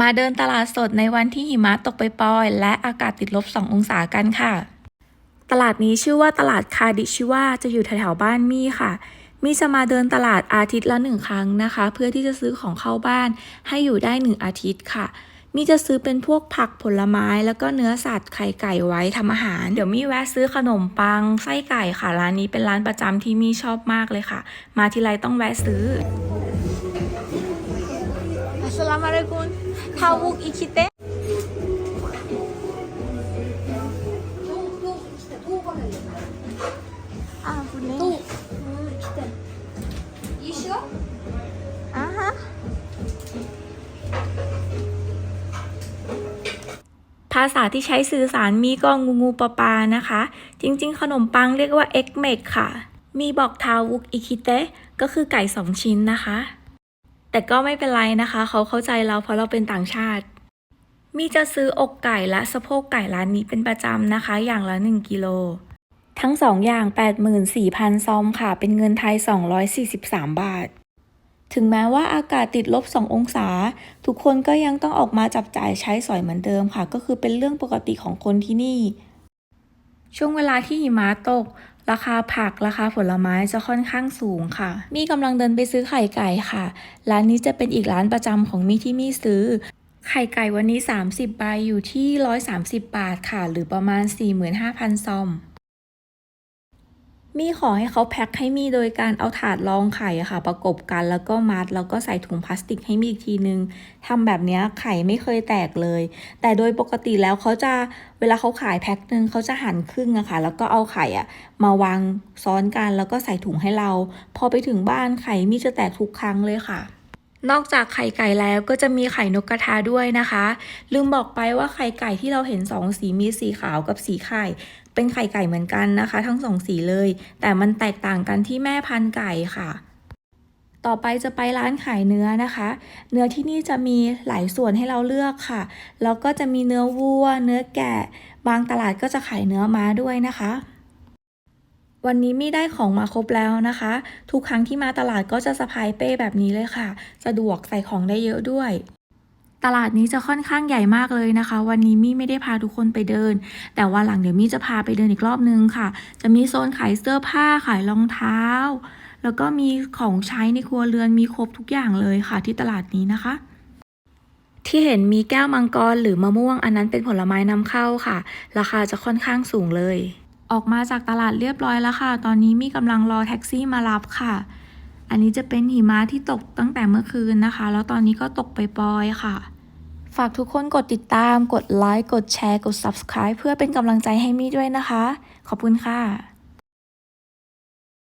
มาเดินตลาดสดในวันที่หิมะตกไปปล่อยๆและอากาศติดลบ 2 องศากันค่ะ ตลาดนี้ชื่อว่าตลาดคาดิชิวาจะอยู่แถวๆบ้านมี่ค่ะ มี่จะมาเดินตลาดอาทิตย์ละหนึ่งครั้งนะคะ เพื่อที่จะซื้อของเข้าบ้าน ให้อยู่ได้หนึ่งอาทิตย์ค่ะมี่จะซื้อเป็นพวกผักผลไม้แล้วก็เนื้อสัตว์ไข่ไก่ไว้ทำอาหาร เดี๋ยวมี่แวะซื้อขนมปังไส้ไก่ค่ะ ร้านนี้เป็นร้านประจำที่มี่ชอบมากเลยค่ะ มาทีไรต้องแวะซื้อ Assalamualaikum. tavuk iki de. Tavuk işte tavuk alalım. Aa bu ne? Tavuk. İşte. Yeşil. Aha. ภาษาที่ใช้สื่อสารมีก็งูงูปลาปานะคะ จริง ๆ ขนมปังเรียกว่าเอ็กเมกค่ะ มีบอกทาวุกอิคิเตะก็คือไก่สองชิ้นนะคะ แต่ก็ไม่เป็นไรนะคะ เขาเข้าใจเราเพราะเราเป็นต่างชาติ มีจะซื้ออกไก่และสะโพกไก่ร้านนี้เป็นประจำนะคะ อย่างละ 1 กิโล ทั้งสองอย่าง 84,000 ซอมค่ะ เป็นเงินไทย 243 บาท ถึงแม้ว่าอากาศติดลบ 2 องศา ทุกคนก็ยังต้องออกมาจับจ่ายใช้สอยเหมือนเดิมค่ะ ก็คือเป็นเรื่องปกติของคนที่นี่ช่วงเวลาที่หิมะตกราคาผักราคาผลไม้จะค่อนข้างสูงค่ะ มี่กำลังเดินไปซื้อไข่ไก่ค่ะ ร้านนี้จะเป็นอีกร้านประจำของมี่ที่มี่ซื้อ ไข่ไก่วันนี้ 30 ใบอยู่ที่ 130 บาทค่ะ หรือประมาณ 45,000 ซอม มีขอให้เขาแพ็คให้มีโดยการเอาถาดรองไข่ค่ะ ประกบกันแล้วก็มัด แล้วก็ใส่ถุงพลาสติกให้มีอีกทีนึงทำแบบนี้ไข่ไม่เคยแตกเลย แต่โดยปกติแล้วเขาจะเวลาเขาขายแพ็คหนึ่งเขาจะหั่นครึ่งอะค่ะ แล้วก็เอาไข่อะมาวางซ้อนกันแล้วก็ใส่ถุงให้เรา พอไปถึงบ้านไข่มีจะแตกทุกครั้งเลยค่ะนอกจากไข่ไก่แล้วก็จะมีไข่นกกระทาด้วยนะคะ ลืมบอกไปว่าไข่ไก่ที่เราเห็นสองสีมีสีขาวกับสีไข่ เป็นไข่ไก่เหมือนกันนะคะ ทั้งสองสีเลย แต่มันแตกต่างกันที่แม่พันธุ์ไก่ค่ะ ต่อไปจะไปร้านขายเนื้อนะคะ เนื้อที่นี่จะมีหลายส่วนให้เราเลือกค่ะ แล้วก็จะมีเนื้อวัว เนื้อแกะ บางตลาดก็จะขายเนื้อม้าด้วยนะคะวันนี้มีได้ของมาครบแล้วนะคะ ทุกครั้งที่มาตลาดก็จะสะพายเป้แบบนี้เลยค่ะ สะดวกใส่ของได้เยอะด้วย ตลาดนี้จะค่อนข้างใหญ่มากเลยนะคะ วันนี้มี่ไม่ได้พาทุกคนไปเดิน แต่ว่าหลังเดี๋ยวมี่จะพาไปเดินอีกรอบนึงค่ะ จะมีโซนขายเสื้อผ้าขายรองเท้า แล้วก็มีของใช้ในครัวเรือนมีครบทุกอย่างเลยค่ะ ที่ตลาดนี้นะคะที่เห็นมีแก้วมังกรหรือมะม่วงอันนั้นเป็นผลไม้นำเข้าค่ะ ราคาจะค่อนข้างสูงเลย ออกมาจากตลาดเรียบร้อยแล้วค่ะ ตอนนี้มีกำลังรอแท็กซี่มารับค่ะ อันนี้จะเป็นหิมะที่ตกตั้งแต่เมื่อคืนนะคะ แล้วตอนนี้ก็ตกไปปอยๆค่ะ ฝากทุกคนกดติดตาม กดไลค์ กดแชร์ กด subscribe เพื่อเป็นกำลังใจให้มี่ด้วยนะคะ ขอบคุณค่ะ